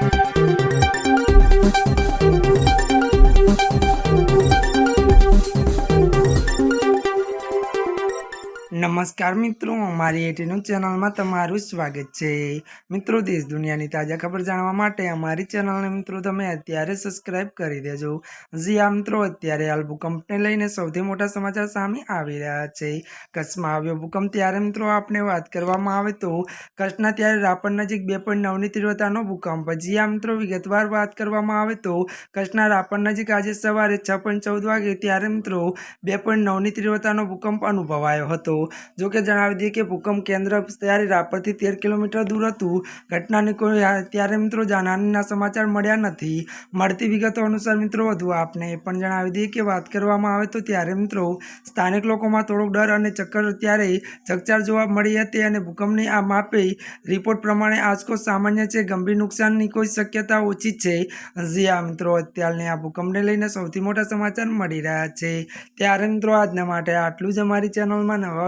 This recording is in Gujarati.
Thank you. નમસ્કાર મિત્રો અમારી એટીનું ચેનલમાં તમારું સ્વાગત છે. મિત્રો, દેશ દુનિયાની તાજા ખબર જાણવા માટે અમારી ચેનલને મિત્રો તમે અત્યારે સબસ્ક્રાઇબ કરી દેજો. જી આ મિત્રો, અત્યારે હાલ ભૂકંપને લઈને સૌથી મોટા સમાચાર સામે આવી રહ્યા છે. કચ્છમાં આવ્યો ભૂકંપ ત્યારે મિત્રો આપણે વાત કરવામાં આવે તો કચ્છના ત્યારે રાપર નજીક બે પોઈન્ટ નવની તીવ્રતાનો ભૂકંપ. જી આ મિત્રો, વિગતવાર વાત કરવામાં આવે તો કચ્છના રાપર નજીક આજે સવારે છ પોઈન્ટ ચૌદ વાગે ત્યારે મિત્રો બે પોઈન્ટ નવની તીવ્રતાનો ભૂકંપ અનુભવાયો હતો. જો કે જણાવી દઈએ કે ભૂકંપ કેન્દ્ર ત્યારે રાપરથી તેર કિલોમીટર દૂર હતું. ઘટનાની કોઈ ત્યારે મિત્રો જાનહાનિના સમાચાર મળ્યા નથી. મળતી વિગતો અનુસાર મિત્રો વધુ આપને એ પણ જણાવી દઈએ કે વાત કરવામાં આવે તો ત્યારે મિત્રો સ્થાનિક લોકોમાં થોડોક ડર અને ચક્કર ત્યારે ચકચાર જોવા મળી હતી અને ભૂકંપની આ માપે રિપોર્ટ પ્રમાણે આંચકો સામાન્ય છે ગંભીર નુકસાનની કોઈ શક્યતા ઓછી છે. જી આ મિત્રો, અત્યારની આ ભૂકંપને લઈને સૌથી મોટા સમાચાર મળી રહ્યા છે. ત્યારે મિત્રો આજના માટે આટલું જ અમારી ચેનલમાં નવા